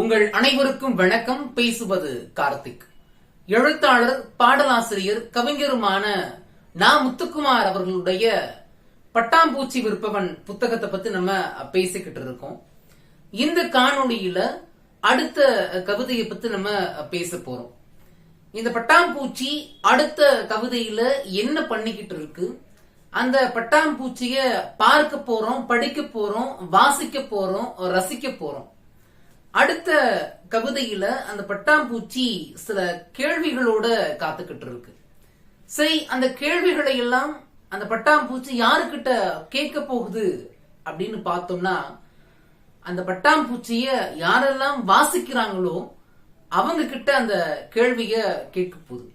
உங்கள் அனைவருக்கும் வணக்கம். பேசுவது கார்த்திக். எழுத்தாளர் பாடலாசிரியர் கவிஞருமான நா. முத்துக்குமார் அவர்களுடைய பட்டாம்பூச்சி விற்பவன் புத்தகத்தை பத்தி நம்ம பேசிக்கிட்டு இருக்கோம். இந்த காணொளியில அடுத்த கவிதையை பத்தி நம்ம பேச போறோம். இந்த பட்டாம்பூச்சி அடுத்த கவிதையில என்ன பண்ணிக்கிட்டு இருக்கு? அந்த பட்டாம்பூச்சிய பார்க்க போறோம் படிக்க போறோம் வாசிக்க போறோம் ரசிக்க போறோம். அடுத்த கவிதையில அந்த பட்டாம்பூச்சி சில கேள்விகளோட காத்துக்கிட்டு இருக்கு. சரி அந்த கேள்விகளை எல்லாம் அந்த பட்டாம்பூச்சி யாருக்கிட்ட கேட்க போகுது அப்படின்னு பார்த்தோம்னா அந்த பட்டாம்பூச்சிய யாரெல்லாம் வாசிக்கிறாங்களோ அவங்க கிட்ட அந்த கேள்விய கேட்க போகுது.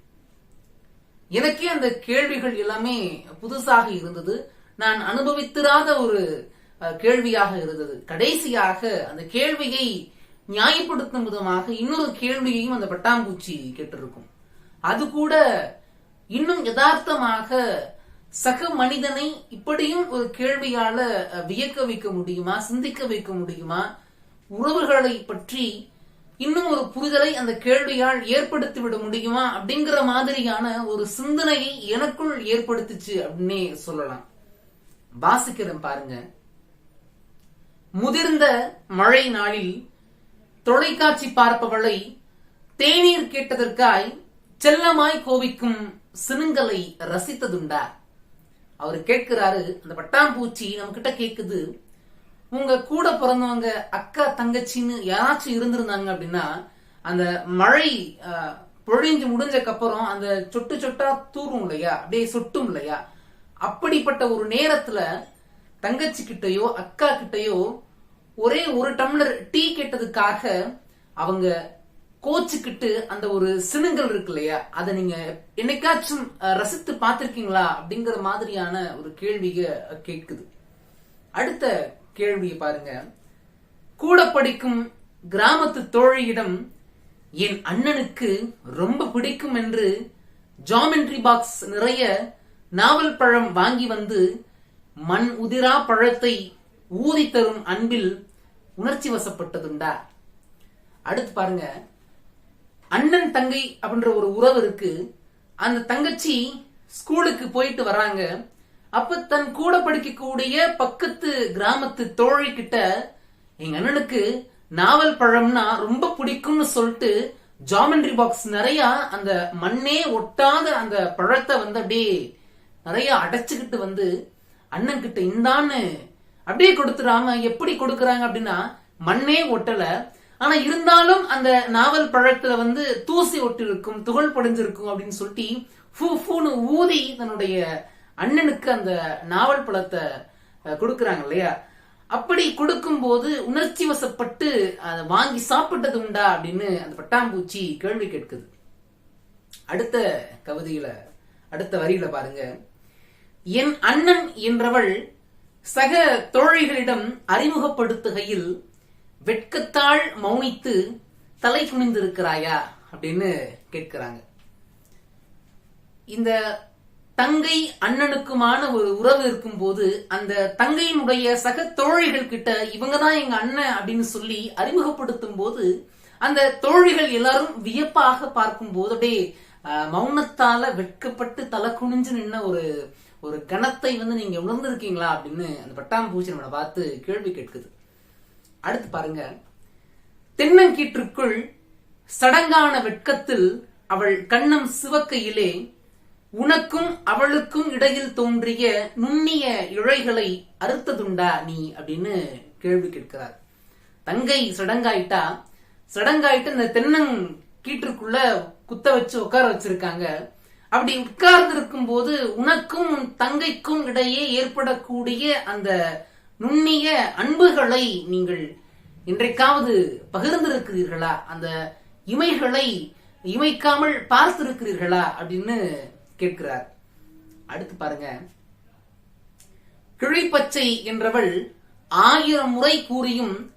எனக்கே அந்த கேள்விகள் எல்லாமே புதுசாக இருந்தது. நான் அனுபவித்திராத ஒரு கேள்வியாக இருந்தது. கடைசியாக அந்த கேள்வியை நியாயப்படுத்தும் விதமாக இன்னொரு கேள்வியையும் அந்த பட்டாம்பூச்சி கேட்டிருக்கும். அது கூட இன்னும் யதார்த்தமாக சக மனிதனை இப்படியும் ஒரு கேள்வியால வியக்க வைக்க முடியுமா சிந்திக்க வைக்க முடியுமா? உறவுகளை பற்றி இன்னும் ஒரு புரிதலை அந்த கேள்வியால் ஏற்படுத்தி விட முடியுமா? அப்படிங்கிற மாதிரியான ஒரு சிந்தனையை எனக்குள் ஏற்படுத்துச்சு அப்படின்னே சொல்லலாம். வாசிக்கிறேன் பாருங்க. முதிர்ந்த மழை நாளில் தொலைக்காட்சி பார்ப்பவளை தேநீர் கேட்டதற்காய் செல்லமாய் கோவிக்கும் சினுங்களை ரசித்ததுண்டா? அவர் கேட்கிறாரு அந்த பட்டாம்பூச்சி நம்ம கிட்ட கேக்குது உங்க கூட பிறந்தவங்க அக்கா தங்கச்சின்னு யாராச்சும் இருந்திருந்தாங்க அப்படின்னா அந்த மழை பொழிஞ்சு முடிஞ்சக்கு அப்புறம் அந்த சொட்டு சொட்டா தூரும் இல்லையா? அப்படியே சொட்டும் இல்லையா? அப்படிப்பட்ட ஒரு நேரத்துல தங்கச்சி கிட்டயோ அக்கா கிட்டயோ ஒரே ஒரு டம்ளர் டீ கேட்டதுக்காக அவங்க கோச்சுக்கிட்டு அந்த ஒரு சினுங்கள் இருக்கு இல்லையா? அதை நீங்க என்னைக்காச்சும் ரசித்து பார்த்திருக்கீங்களா? அப்படிங்கிற மாதிரியான ஒரு கேள்விய கேட்குது. அடுத்த கேள்வியை பாருங்க. கூட படிக்கும் கிராமத்து தோழியிடம் என் அண்ணனுக்கு ரொம்ப பிடிக்கும் என்று ஜாமெண்ட்ரி பாக்ஸ் நிறைய நாவல் பழம் வாங்கி வந்து மண் உதிரா பழத்தை ஊதி தரும் அன்பில் உணர்ச்சி வசப்பட்டதுண்டா? அடுத்து பாருங்க. அண்ணன் தங்கை அப்படின்ற ஒரு உறவு இருக்கு. அந்த தங்கச்சி ஸ்கூலுக்கு போயிட்டு வராங்க. அப்ப தன் கூட படிக்கக்கூடிய பக்கத்து கிராமத்து தோழி கிட்ட எங்க அண்ணனுக்கு நாவல் பழம்னா ரொம்ப பிடிக்கும்னு சொல்லிட்டு ஜாமெண்ட்ரி பாக்ஸ் நிறைய அந்த மண்ணே ஒட்டாத அந்த பழத்தை வந்து அப்படியே நிறைய அடைச்சுக்கிட்டு வந்து அண்ணன் கிட்ட இந்தான்னு அப்படியே கொடுத்துறாங்க எப்படி கொடுக்கறாங்க அப்படின்னா மண்ணே ஒட்டல. ஆனா இருந்தாலும் அந்த நாவல் பழத்துல வந்து தூசி ஒட்டிருக்கும் துகள் படிஞ்சிருக்கும் அப்படின்னு சொல்லிட்டு ஃபூ ஃபூன்னு ஊதி தன்னுடைய அண்ணனுக்கு அந்த நாவல் பழத்தை கொடுக்குறாங்க கொடுக்கறாங்க இல்லையா? அப்படி கொடுக்கும்போது உணர்ச்சி வசப்பட்டு அதை வாங்கி சாப்பிட்டது உண்டா அப்படின்னு அந்த பட்டாம்பூச்சி கேள்வி கேட்குது. அடுத்த கவிதையில அடுத்த வரியில பாருங்க. என் அண்ணன் என்றவள் சக தோழிகளிடம் அறிமுகப்படுத்துகையில் வெட்கத்தாள் மௌனித்து தலை குனிந்திருக்கிறாயா அப்படின்னு கேட்கிறாங்க. இந்த தங்கை அண்ணனுக்குமான ஒரு உறவு இருக்கும்போது அந்த தங்கையினுடைய சக தோழிகள் கிட்ட இவங்க தான் எங்க அண்ணன் அப்படின்னு சொல்லி அறிமுகப்படுத்தும் போது அந்த தோழிகள் எல்லாரும் வியப்பாக பார்க்கும்போது அப்படியே ஆஹ், மௌனத்தால வெட்கப்பட்டு தலை குனிஞ்சு நின்ன ஒரு ஒரு கணத்தை வந்து நீங்க உணர்ந்திருக்கீங்களா அப்படின்னு அந்த பட்டாம்பூச்சி நம்மளை பார்த்து கேள்வி கேட்குது. அடுத்து பாருங்க. தென்னங்கீற்றுக்குள் சடங்கான வெட்கத்தில் அவள் கண்ணம் சிவக்கையிலே உனக்கும் அவளுக்கும் இடையில் தோன்றிய நுண்ணிய இழைகளை அறுத்ததுண்டா நீ அப்படின்னு கேள்வி கேட்கிறார். தங்கை சடங்காயிட்டா? சடங்காயிட்டு இந்த தென்னங் கீற்றுக்குள்ள குத்த வச்சு உட்கார வச்சிருக்காங்க. அப்படி உட்கார்ந்து இருக்கும் போது உனக்கும் உன் தங்கைக்கும் இடையே ஏற்படக்கூடிய அந்த நுண்ணிய அன்புகளை நீங்கள் இன்றைக்காவது பகிர்ந்திருக்கிறீர்களா? அந்த இமைகளை இமைக்காமல் பார்த்திருக்கிறீர்களா? அப்படின்னு கேட்கிறார். அடுத்து பாருங்க. கிழிப்பச்சை என்றவள் ஆயிரம் முறை கூறியும்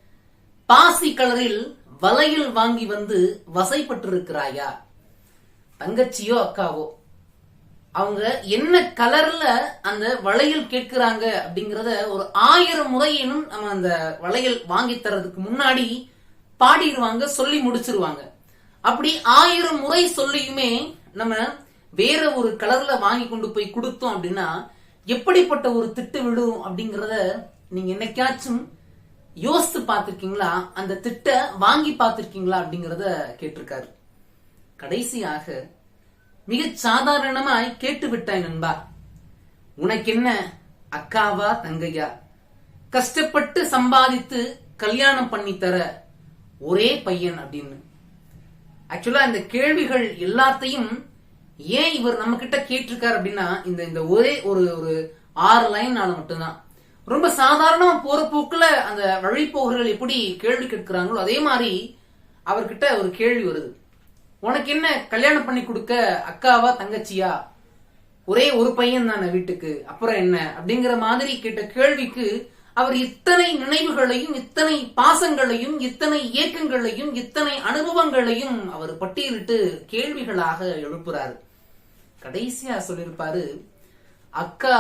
பாசி கலரில் வலையில் வாங்கி வந்து வசைப்பட்டிருக்கிறாயா? தங்கச்சியோ அக்காவோ? அவங்க என்ன கலர்ல அந்த வளையல் கேட்கிறாங்க அப்படிங்கறத ஒரு ஆயிரம் முறையினும் நம்ம அந்த வளையல் வாங்கி தரதுக்கு முன்னாடி பாடிடுவாங்க சொல்லி முடிச்சிருவாங்க. அப்படி ஆயிரம் முறை சொல்லியுமே நம்ம வேற ஒரு கலர்ல வாங்கி கொண்டு போய் கொடுத்தோம் அப்படின்னா எப்படிப்பட்ட ஒரு திட்டு விடும் அப்படிங்கறத நீங்க என்னைக்காச்சும் யோசித்து பார்த்திருக்கீங்களா? அந்த திட்ட வாங்கி பார்த்திருக்கீங்களா அப்படிங்கறத கேட்டிருக்காரு. கடைசியாக மிக சாதாரணமாய் கேட்டு விட்டாய் நண்பா. உனக்கு என்ன அக்காவா தங்கையா? கஷ்டப்பட்டு சம்பாதித்து கல்யாணம் பண்ணி தர ஒரே பையன் அப்படின்னு. ஆக்சுவலா இந்த கேள்விகள் எல்லாத்தையும் ஏன் இவர் நம்ம கிட்ட கேட்டிருக்காரு அப்படின்னா இந்த இந்த ஒரே ஒரு ஒரு ஆறு லைன்னால மட்டும்தான். ரொம்ப சாதாரணமா போற போக்குல அந்த வழிப்போகர்கள் எப்படி கேள்வி கேட்கிறாங்களோ அதே மாதிரி அவர்கிட்ட ஒரு கேள்வி வருது. உனக்கு என்ன கல்யாணம் பண்ணி கொடுக்க அக்காவா தங்கச்சியா? ஒரே ஒரு பையன் தானே வீட்டுக்கு. அப்புறம் என்ன? அப்படிங்கிற மாதிரி கேட்ட கேள்விக்கு அவர் இத்தனை நினைவுகளையும் இத்தனை பாசங்களையும் இத்தனை இயக்கங்களையும் இத்தனை அனுபவங்களையும் அவர் பட்டியலிட்டு கேள்விகளாக எழுப்புறாரு. கடைசியா சொல்லியிருப்பாரு அக்கா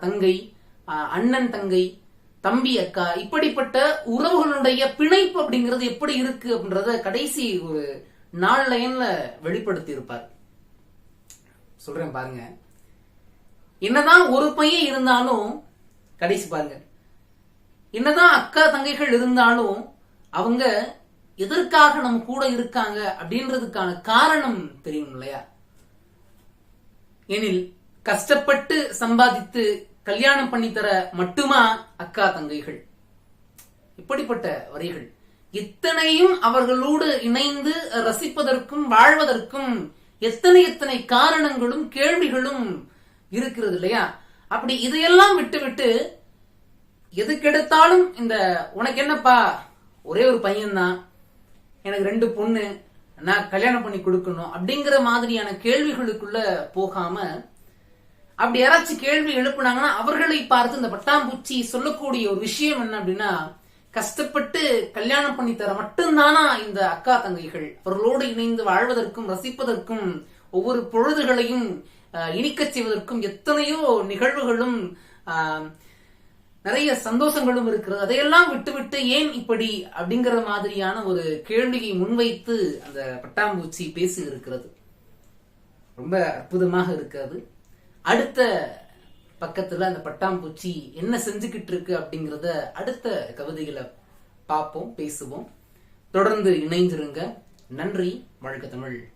தங்கை அண்ணன் தங்கை தம்பி அக்கா இப்படிப்பட்ட உறவுகளுடைய பிணைப்பு அப்படிங்கிறது எப்படி இருக்கு? அப்படின்றத கடைசி ஒரு நாலு லைன்ல வெளிப்படுத்தி இருப்பார் சொல்றேன் பாருங்க. என்னதான் ஒரு பையன் இருந்தாலும் கடைசி பாருங்க. என்னதான் அக்கா தங்கைகள் இருந்தாலும் அவங்க எதற்காக நம்ம கூட இருக்காங்க அப்படின்றதுக்கான காரணம் தெரியும் இல்லையா? எனில் கஷ்டப்பட்டு சம்பாதித்து கல்யாணம் பண்ணி தர மட்டுமா அக்கா தங்கைகள்? இப்படிப்பட்ட வரிகள். இத்தனையும் அவர்களோடு இணைந்து ரசிப்பதற்கும் வாழ்வதற்கும் எத்தனை எத்தனை காரணங்களும் கேள்விகளும் இருக்கிறது இல்லையா? அப்படி இதையெல்லாம் விட்டுவிட்டு எதுக்கெடுத்தாலும் இந்த உனக்கு என்னப்பா ஒரே ஒரு பையன்தான். எனக்கு ரெண்டு பொண்ணு. நான் கல்யாணம் பண்ணி கொடுக்கணும் அப்படிங்கிற மாதிரியான கேள்விகளுக்குள்ள போகாம அப்படி யாராச்சும் கேள்வி எழுப்புனாங்கன்னா அவர்களை பார்த்து இந்த பட்டாம்பூச்சி சொல்லக்கூடிய ஒரு விஷயம் என்ன அப்படின்னா கஷ்டப்பட்டு கல்யாணம் பண்ணி தர மட்டும்தானா இந்த அக்கா தங்கைகள்? அவர்களோடு இணைந்து வாழ்வதற்கும் ரசிப்பதற்கும் ஒவ்வொரு பொழுதுகளையும் இனிக்கச் செய்வதற்கும் எத்தனையோ நிகழ்வுகளும் ஆஹ், நிறைய சந்தோஷங்களும் இருக்கிறது. அதையெல்லாம் விட்டுவிட்டு ஏன் இப்படி அப்படிங்கிற மாதிரியான ஒரு கேள்வியை முன்வைத்து அந்த பட்டாம்பூச்சி பேசி இருக்கிறது ரொம்ப அற்புதமாக இருக்கிறது. அடுத்த பக்கத்துல அந்த பட்டாம்பூச்சி என்ன செஞ்சுக்கிட்டு இருக்கு அப்படிங்கறத அடுத்த கவிதைகளை பார்ப்போம் பேசுவோம். தொடர்ந்து இணைஞ்சிருங்க நன்றி வழக்க தமிழ்